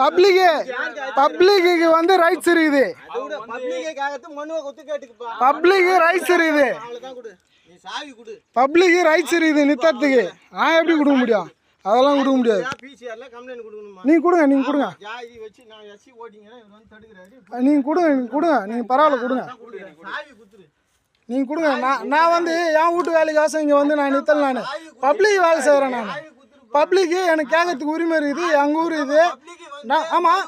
பப்ளிக்கு பப்ளிக்கு வந்து ரைட்ஸ் இருக்குது. பப்ளிக்கு ரைட்ஸ் இருக்குது. பப்ளிக்கு ரைட்ஸ் இருக்குது நித்தத்துக்கு. நான் எப்படி கொடுக்க முடியும்? அதெல்லாம் கொடுக்க முடியாது. நீங்கள் நீங்க கொடுங்க நீங்க கொடுங்க. நீங்கள் நீங்க கொடுங்க நீங்க கொடுங்க. நீங்க பரவாயில்ல கொடுங்க. நீங்கள் நீங்க கொடுங்க. நான் நான் வந்து என் வீட்டு வேலைக்காசம் இங்கே வந்து நான் நித்தல் நான். பப்ளிக் வேலை செய்கிறேன் நான். பப்ளிக்கு எனக்கு கேட்கறதுக்கு உரிமை இருக்குது எங்கள் ஊர் இது. நான் ஆமாம்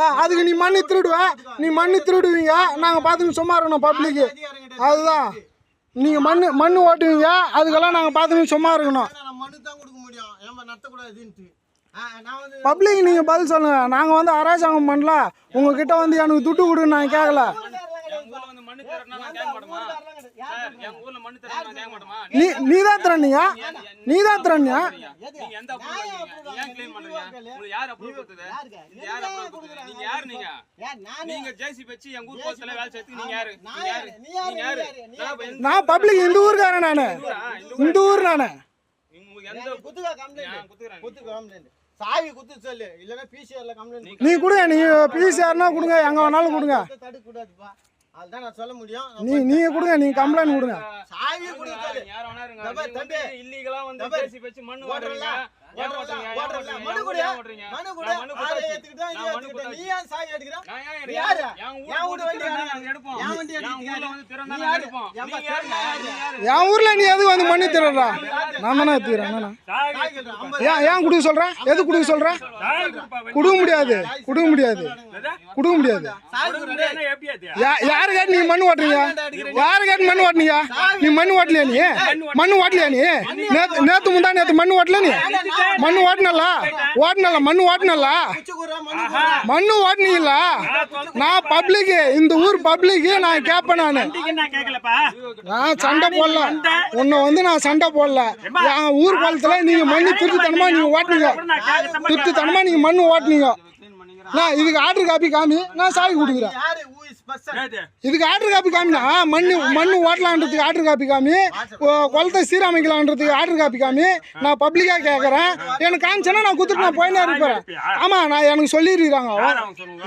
ஆ அதுக்கு நீ மண்ணு திருடுவ. நீ மண்ணு திருடுவீங்க. நாங்கள் பார்த்துன்னு சும்மா இருக்கணும் பப்ளிக்கு. அதுதான். நீங்கள் மண் மண் ஓட்டுவீங்க. அதுக்கெல்லாம் நாங்கள் பார்த்துன்னு சும்மா இருக்கணும். பப்ளிக் நீங்கள் பதில் சொல்லுங்கள் நாங்கள் வந்து அரசாங்கம் பண்ணல. உங்ககிட்ட வந்து எனக்கு துட்டு கொடுன்னு நான் கேட்கல மண்ணு தரனா நான் கேட்க மாட்டோமா? சார் எங்க ஊர்ல மண்ணு தரனா நான் கேட்க மாட்டோமா? நீ நீ தான் திறனியா நீ தான் திறனியா நீங்க எந்த அப்ரூவல் நீங்க ஏன் க்ளைம் பண்றீங்க உங்களுக்கு யார் அப்ரூவல் கொடுத்தது? இது யார் அப்ரூவல் கொடுத்தது நீங்க யார் நீங்க? ஏன் நானே நீங்க ஜேசி வச்சு எங்க ஊர் போஸ்ட்ல வேலை நீங்க யாரு? நீங்க யாரு? நீ? நீங்க யாரு? நீ? நீ நான் பப்ளிக் இந்த ஊருக்காரன் நான்? இந்த ஊர்? நான் உங்களுக்கு எந்த குத்துக்கா கம்ப்ளைண்ட் குத்துக்கிறேன். குத்து கம்ப்ளைண்ட் சாவி குத்து சொல்லு. இல்லைன்னா பிசிஆர்ல கம்ப்ளைண்ட் நீ கொடுங்க நீங்கள் பிசிஆர்னா கொடுங்க. எங்கே வேணாலும் கொடுங்க. தடுக்க கூடாதுப்பா அதுதான் நான் சொல்ல முடியும். நீ நீங்கள் கொடுங்க நீங்கள் கம்ப்ளைண்ட் கொடுங்க. சாவி இருங்க. தம்பி, நீங்க இல்லீகலா வந்து. ஜேசி வச்சு மண்ணு ஓட்டுறல, மனு கொடு. மனு கொடு. ஏத்துக்கிட்டா, நீ ஏத்துக்கிட்ட. நீ. ஏன் எடுக்கிற? யாரு? என் வண்டி எடுப்போம். வண்டி திறந்தா நீ யாரு? என் ஊரில் நீ எதுக்கு வந்து மண்ணு திருடுறா நான் தானே எடுத்துக்கிறேன் ஏன் ஏன் கொடுக்க சொல்கிறேன் எது கொடுக்க சொல்கிறேன் கொடுக்க முடியாது. கொடுக்க முடியாது. கொடுக்க முடியாது. யாரு கேட்டு நீ மண்ணு ஓட்டுறீங்க? யாரு கேட்டு மண்ணு ஓட்டுனீங்க? நீ மண்ணு ஓட்டலையா நீ? மண்ணு ஓட்டலையா? நீ? நேத்து நேத்து முந்தா நேத்து மண்ணு ஓட்டல நீ? மண்ணு ஓட்டினல ஓட்டினல மண்ணு ஓட்டினல குச்சி குடுறா, மண்ணு நான் பப்ளிக் இந்த ஊர் பப்ளிக் நான் கேட்பேன் நான் நான். நான் சண்டை போடல. உன்னை வந்து நான் சண்டை போடல. என் ஊர் குளத்துல நீங்க மண்ணு திருட்டுத்தனமா நீங்க ஓட்டுனீங்க. திருட்டுத்தனமா நீங்க மண்ணு ஓட்டுனீங்க. நான் இதுக்கு ஆர்டர் காப்பி காமி நான் சாவி கொடுக்குறேன்? இதுக்கு ஆர்டர் காப்பி காமினா மண்ணு மண்ணு ஓட்டலான்றதுக்கு ஆர்டர் காப்பி காமி. குளத்தை சீரமைக்கலான்றதுக்கு ஆர்டர் காப்பி காமி. நான் பப்ளிக்காக கேட்குறேன் எனக்கு காமிச்சேன்னா நான் கொடுத்துட்டு நான் போயினே இருப்பேன். ஆமாம் நான் எனக்கு சொல்லிடுறாங்க.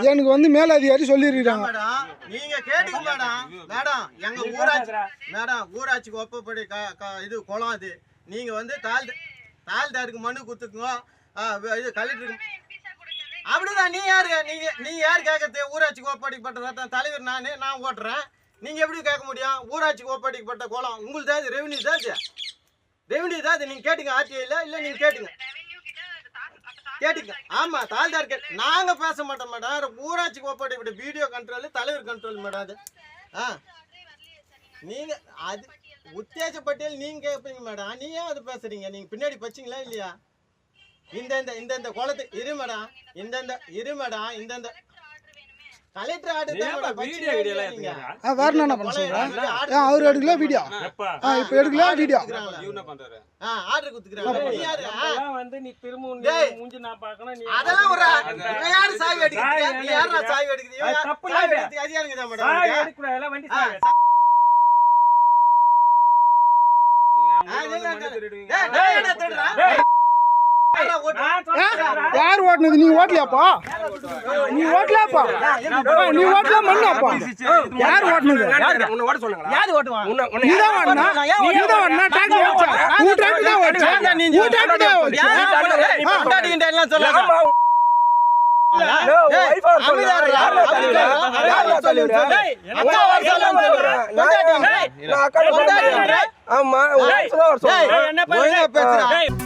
எனக்கு வந்து மேலதிகாரி சொல்லிடுறாங்க. மேடம், நீங்க கேட்டுக்க மேடம். மேடம் எங்க ஊராட்சி மேடம் ஊராட்சிக்கு ஒப்பப்படி க- க- இது குளம் அது. நீங்க வந்து தால் தால்தாருக்கு மனு வ- இது கலெக்டருக்கு அப்படிதான் நீ யாரு? நீங்க நீ யார் கேட்கறது ஊராட்சிக்கு ஒப்படைக்கப்பட்ட சட்டம் தலைவர் நானு நான் ஓட்டுறேன். நீங்க எப்படி கேட்க முடியும்? ஊராட்சிக்கு ஒப்படைக்கப்பட்ட கோலம் உங்களுக்கு தான் ரெவன்யூ தான் ரெவன்யூ தான் நீங்க கேட்டுங்க ஆர்டிஐல இல்ல நீங்க கேட்டுங்க. கேட்டுங்க. ஆமா தாழ்தார் கே நாங்க பேச மாட்டோம் மேடம். ஊராட்சிக்கு ஒப்படைக்கப்பட்ட வீடியோ கண்ட்ரோல் தலைவர் கண்ட்ரோல் மேடம் அது. ஆ. நீங்க அது உத்தேஜ பட்டியல் நீங்க கேட்பீங்க மேடம். நீ ஏன் அது பேசுறீங்க? நீங்க பின்னாடி பச்சீங்களா இல்லையா? இந்த இந்த இந்த இந்த குளத்து இரு மேடம் இந்த இந்த இரு மேடம் இந்த இந்த கலெக்டர் ஆர்டர் தான் வீடியோ பச்சீங்களா வீடியோ இல்லையா நீங்க ஆ வேற என்ன பண்ண அவர் எடுக்கல வீடியோ? இப்போ எடுக்கல வீடியோ? இவரு என்ன பண்றாரு? ஆ ஆர்டர் குடுத்துக்கறாங்க நீ யாரு? வந்து நீ திரும்ப. மூஞ்சி நான் பார்க்கணும் நீ அதெல்லாம் ஒரு இவன் யாரு சாவி அடிக்கிறது நீ யாரா இவன் அது தப்பு இல்ல. மேடம். எல்லாம் வண்டி. நீங்க ஆ, அவங்க இல்ல, மண்ணு இல்ல. திருடுவீங்க. டேய், டேய், என்ன திருடுறா? யாரா ஓட்டுனது? நீ ஓட்டலையாப்பா? நீ ஓட்டலாப்பா நீ ஓட்டல மண்ணாப்பா? யார் ஓட்டுனது? யாரு உன்னை நீ தான் ஓட்டுனா? நீ தான் ஓட்டுனா? டிராக்டர் ஓட்டுச்சா உன் டிராக்டர் தான் ஓட்டுச்சா உன் டிராக்டர் தான் ஓட்டுச்சா ஏய், பொண்டாட்டி கிட்ட எல்லாம் சொல்லாத. ஆமா. என்ன அக்கா